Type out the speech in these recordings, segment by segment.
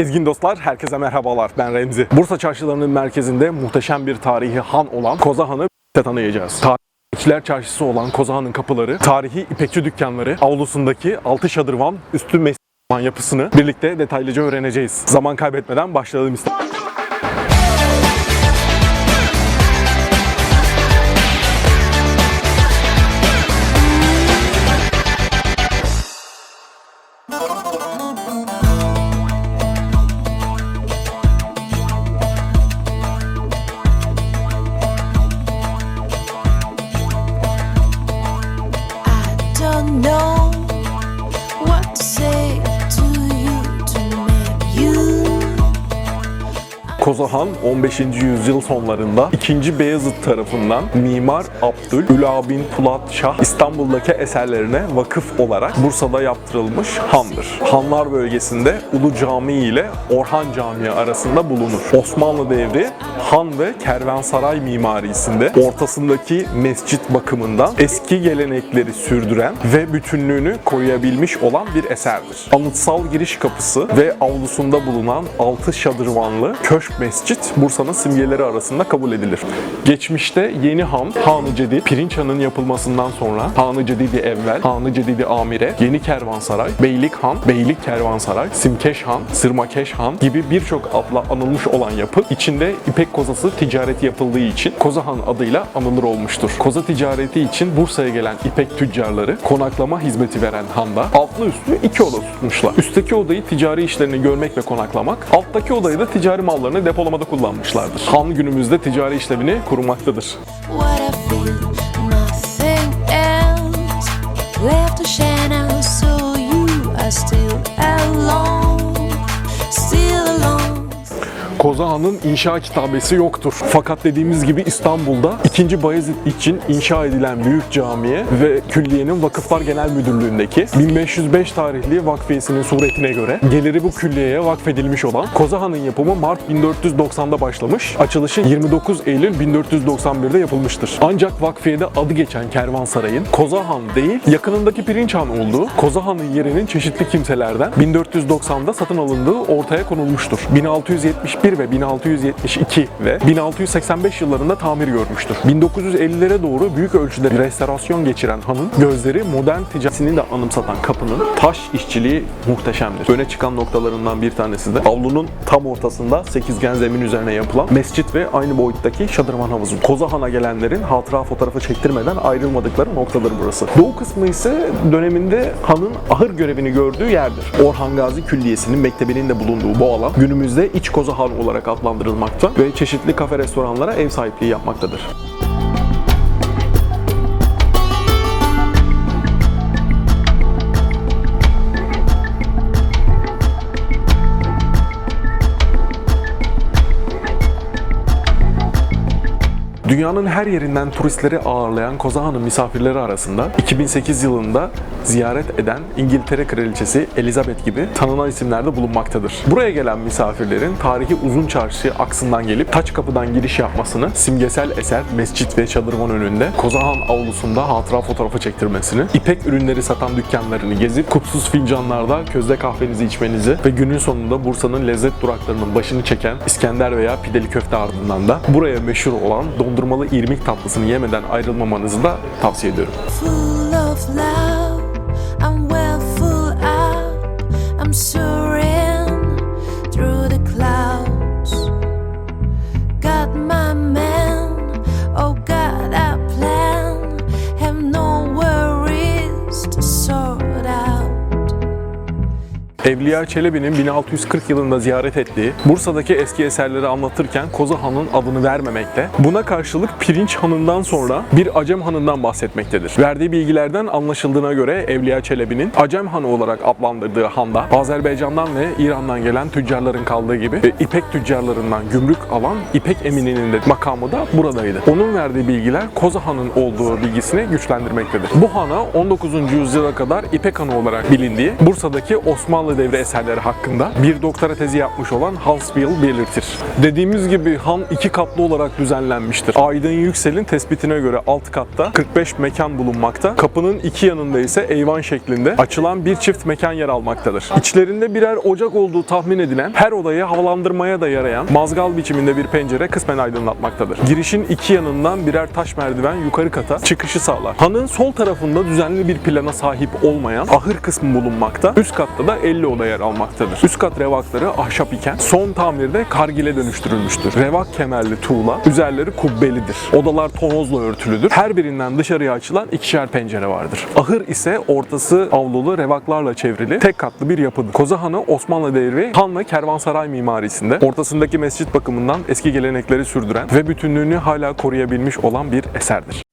Gezgin dostlar, herkese merhabalar. Ben Remzi. Bursa çarşılarının merkezinde muhteşem bir tarihi han olan Kozahan'ı tanıyacağız. Tarihçiler çarşısı olan Kozahan'ın kapıları, tarihi ipekçi dükkanları, avlusundaki altı şadırvan, üstü mesleği yapısını birlikte detaylıca öğreneceğiz. Zaman kaybetmeden başlayalım istedim. Know Kozahan 15. yüzyıl sonlarında 2. Beyazıt tarafından Mimar Abdül Üla bin Pulat Şah İstanbul'daki eserlerine vakıf olarak Bursa'da yaptırılmış handır. Hanlar bölgesinde Ulu Camii ile Orhan Camii arasında bulunur. Osmanlı devri han ve kervansaray mimarisinde ortasındaki mescit bakımından eski gelenekleri sürdüren ve bütünlüğünü koruyabilmiş olan bir eserdir. Anıtsal giriş kapısı ve avlusunda bulunan altı şadırvanlı köşk mescit Bursa'nın simgeleri arasında kabul edilir. Geçmişte Yeni Han, Han-ı Cedid, Pirinç Han'ın yapılmasından sonra Han-ı Cedid-i Evvel, Han-ı Cedid-i Amire, Yeni Kervansaray, Beylik Han, Beylik Kervansaray, Simkeş Han, Sırmakeş Han gibi birçok adla anılmış olan yapı içinde ipek kozası ticareti yapıldığı için Koza Han adıyla anılır olmuştur. Koza ticareti için Bursa'ya gelen ipek tüccarları konaklama hizmeti veren handa altlı üstlü iki oda tutmuşlar. Üstteki odayı ticari işlerini görmek ve konaklamak, alttaki odayı da ticari mallarını depolamada kullanmışlardır. Han günümüzde ticari işlevini kurmaktadır. what Kozahan'ın inşa kitabesi yoktur. Fakat dediğimiz gibi İstanbul'da 2. Bayezid için inşa edilen büyük camiye ve külliyenin Vakıflar Genel Müdürlüğü'ndeki 1505 tarihli vakfiyesinin suretine göre geliri bu külliyeye vakfedilmiş olan Kozahan'ın yapımı Mart 1490'da başlamış, açılışı 29 Eylül 1491'de yapılmıştır. Ancak vakfiyede adı geçen Kervansaray'ın Kozahan değil, yakınındaki Pirinçhan olduğu, Kozahan'ın yerinin çeşitli kimselerden 1490'da satın alındığı ortaya konulmuştur. 1671 ve 1672 ve 1685 yıllarında tamir görmüştür. 1950'lere doğru büyük ölçüde restorasyon geçiren hanın gözleri modern ticaretini de anımsatan kapının taş işçiliği muhteşemdir. Öne çıkan noktalarından bir tanesi de avlunun tam ortasında sekizgen zemin üzerine yapılan mescit ve aynı boyuttaki şadırvan havuzu. Kozahan'a gelenlerin hatıra fotoğrafı çektirmeden ayrılmadıkları noktadır burası. Doğu kısmı ise döneminde hanın ahır görevini gördüğü yerdir. Orhan Gazi Külliyesi'nin mektebinin de bulunduğu bu alan günümüzde İç Kozahan olarak adlandırılmakta ve çeşitli kafe restoranlara ev sahipliği yapmaktadır. Dünyanın her yerinden turistleri ağırlayan Kozahan'ın misafirleri arasında 2008 yılında ziyaret eden İngiltere Kraliçesi Elizabeth gibi tanınan isimler de bulunmaktadır. Buraya gelen misafirlerin tarihi uzun çarşı aksından gelip taç kapıdan giriş yapmasını, simgesel eser, mescit ve çadırvan önünde Kozahan avlusunda hatıra fotoğrafı çektirmesini, ipek ürünleri satan dükkanlarını gezip kupsuz fincanlarda közde kahvenizi içmenizi ve günün sonunda Bursa'nın lezzet duraklarının başını çeken İskender veya pideli köfte ardından da buraya meşhur olan dondurmalı irmik tatlısını yemeden ayrılmamanızı da tavsiye ediyorum. Full of love, I'm well full up. I'm soaring Evliya Çelebi'nin 1640 yılında ziyaret ettiği Bursa'daki eski eserleri anlatırken Koza Han'ın adını vermemekte. Buna karşılık Pirinç Hanı'ndan sonra bir Acem Hanı'ndan bahsetmektedir. Verdiği bilgilerden anlaşıldığına göre Evliya Çelebi'nin Acem Hanı olarak adlandırdığı handa Azerbaycan'dan ve İran'dan gelen tüccarların kaldığı gibi e, İpek tüccarlarından gümrük alan İpek Emini'nin de makamı da buradaydı. Onun verdiği bilgiler Koza Han'ın olduğu bilgisini güçlendirmektedir. Bu hana 19. yüzyıla kadar İpek Hanı olarak bilindiği Bursa'daki Osmanlı devri eserleri hakkında bir doktora tezi yapmış olan Hans Will belirtir. Dediğimiz gibi han iki katlı olarak düzenlenmiştir. Aydın Yüksel'in tespitine göre alt katta 45 mekan bulunmakta. Kapının iki yanında ise eyvan şeklinde açılan bir çift mekan yer almaktadır. İçlerinde birer ocak olduğu tahmin edilen her odayı havalandırmaya da yarayan mazgal biçiminde bir pencere kısmen aydınlatmaktadır. Girişin iki yanından birer taş merdiven yukarı kata çıkışı sağlar. Hanın sol tarafında düzenli bir plana sahip olmayan ahır kısmı bulunmakta. Üst katta da 50 oda yer almaktadır. Üst kat revakları ahşap iken son tamirde kargile dönüştürülmüştür. Revak kemerli tuğla, üzerleri kubbelidir. Odalar tonozla örtülüdür. Her birinden dışarıya açılan ikişer pencere vardır. Ahır ise ortası avlulu revaklarla çevrili tek katlı bir yapıdır. Koza Hanı Osmanlı devri han ve kervansaray mimarisinde ortasındaki mescit bakımından eski gelenekleri sürdüren ve bütünlüğünü hala koruyabilmiş olan bir eserdir.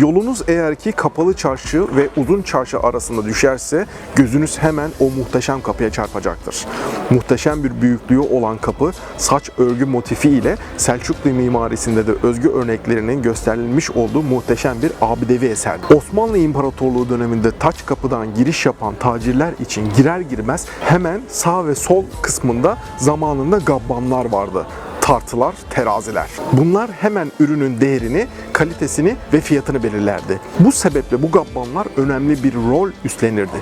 Yolunuz eğer ki kapalı çarşı ve uzun çarşı arasında düşerse gözünüz hemen o muhteşem kapıya çarpacaktır. Muhteşem bir büyüklüğü olan kapı saç örgü motifi ile Selçuklu mimarisinde de özgü örneklerinin gösterilmiş olduğu muhteşem bir abidevi eserdir. Osmanlı İmparatorluğu döneminde taç kapıdan giriş yapan tacirler için girer girmez hemen sağ ve sol kısmında zamanında gabbanlar vardı tartılar, teraziler. Bunlar hemen ürünün değerini, kalitesini ve fiyatını belirlerdi. Bu sebeple bu gabbanlar önemli bir rol üstlenirdi.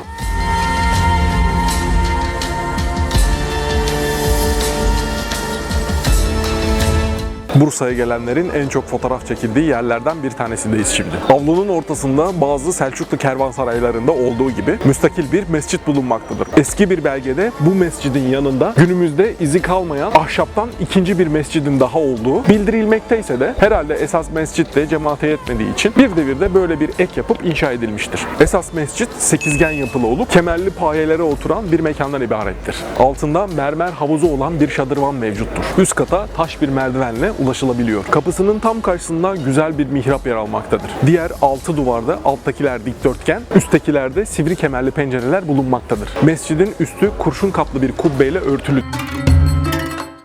Bursa'ya gelenlerin en çok fotoğraf çekildiği yerlerden bir tanesindeyiz şimdi. Avlunun ortasında bazı Selçuklu kervansaraylarında olduğu gibi müstakil bir mescit bulunmaktadır. Eski bir belgede bu mescidin yanında günümüzde izi kalmayan ahşaptan ikinci bir mescidin daha olduğu bildirilmekteyse de herhalde esas mescit de cemaate yetmediği için bir devirde böyle bir ek yapıp inşa edilmiştir. Esas mescit sekizgen yapılı olup kemerli payelere oturan bir mekandan ibarettir. Altında mermer havuzu olan bir şadırvan mevcuttur. Üst kata taş bir merdivenle ulaşılabiliyor. Kapısının tam karşısında güzel bir mihrap yer almaktadır. Diğer altı duvarda alttakiler dikdörtgen, üsttekilerde sivri kemerli pencereler bulunmaktadır. Mescidin üstü kurşun kaplı bir kubbeyle örtülü.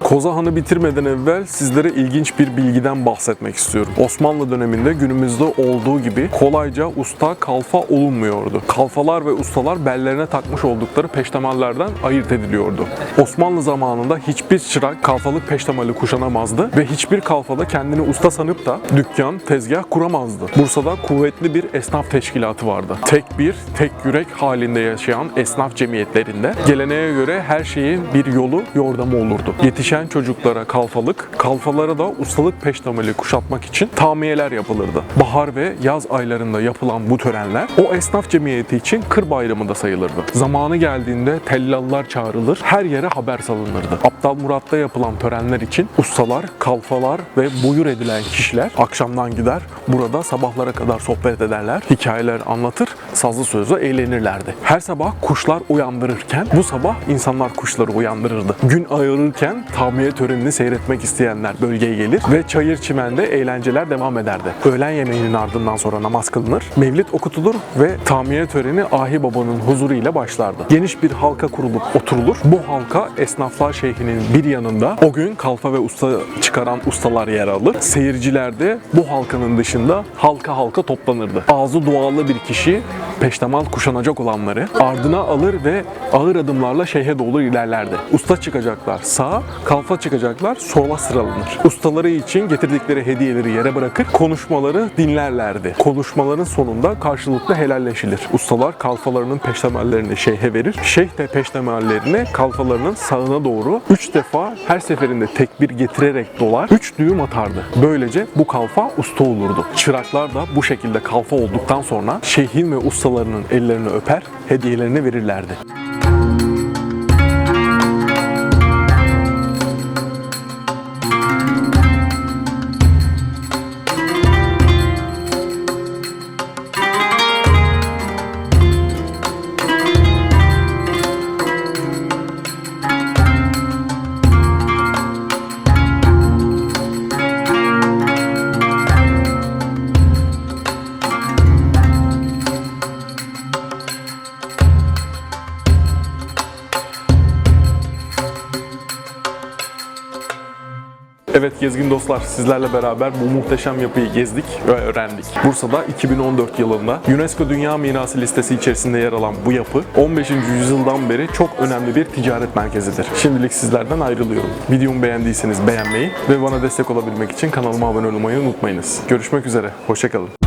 Koza Han'ı bitirmeden evvel sizlere ilginç bir bilgiden bahsetmek istiyorum. Osmanlı döneminde günümüzde olduğu gibi kolayca usta kalfa olunmuyordu. Kalfalar ve ustalar bellerine takmış oldukları peştemallerden ayırt ediliyordu. Osmanlı zamanında hiçbir çırak kalfalık peştemali kuşanamazdı ve hiçbir kalfada kendini usta sanıp da dükkan, tezgah kuramazdı. Bursa'da kuvvetli bir esnaf teşkilatı vardı. Tek bir, tek yürek halinde yaşayan esnaf cemiyetlerinde geleneğe göre her şeyin bir yolu, yordamı olurdu. Yetişen çocuklara kalfalık, kalfalara da ustalık peştemali kuşatmak için tamiyeler yapılırdı. Bahar ve yaz aylarında yapılan bu törenler o esnaf cemiyeti için kır bayramı da sayılırdı. Zamanı geldiğinde tellallar çağrılır, her yere haber salınırdı. Aptal Murat'ta yapılan törenler için ustalar, kalfalar ve buyur edilen kişiler akşamdan gider, burada sabahlara kadar sohbet ederler, hikayeler anlatır, sazlı sözlü eğlenirlerdi. Her sabah kuşlar uyandırırken bu sabah insanlar kuşları uyandırırdı. Gün ayırırken tamiye törenini seyretmek isteyenler bölgeye gelir ve çayır çimende eğlenceler devam ederdi. Öğlen yemeğinin ardından sonra namaz kılınır, mevlid okutulur ve tamiye töreni Ahi Baba'nın huzuru ile başlardı. Geniş bir halka kurulup oturulur. Bu halka esnaflar şeyhinin bir yanında o gün kalfa ve usta çıkaran ustalar yer alır. Seyirciler de bu halkanın dışında halka halka toplanırdı. Ağzı dualı bir kişi peştemal kuşanacak olanları ardına alır ve ağır adımlarla şeyhe doğru ilerlerdi. Usta çıkacaklar sağa, kalfa çıkacaklar sola sıralanır. Ustaları için getirdikleri hediyeleri yere bırakır, konuşmaları dinlerlerdi. Konuşmaların sonunda karşılıklı helalleşilir. Ustalar kalfalarının peştemallerini şeyhe verir. Şeyh de peştemallerini kalfalarının sağına doğru 3 defa her seferinde tekbir getirerek dolar, 3 düğüm atardı. Böylece bu kalfa usta olurdu. Çıraklar da bu şekilde kalfa olduktan sonra şeyhin ve ustalarının ellerini öper, hediyelerini verirlerdi. Gezgin dostlar sizlerle beraber bu muhteşem yapıyı gezdik ve öğrendik. Bursa'da 2014 yılında UNESCO Dünya Mirası listesi içerisinde yer alan bu yapı 15. yüzyıldan beri çok önemli bir ticaret merkezidir. Şimdilik sizlerden ayrılıyorum. Videomu beğendiyseniz beğenmeyi ve bana destek olabilmek için kanalıma abone olmayı unutmayınız. Görüşmek üzere, hoşçakalın.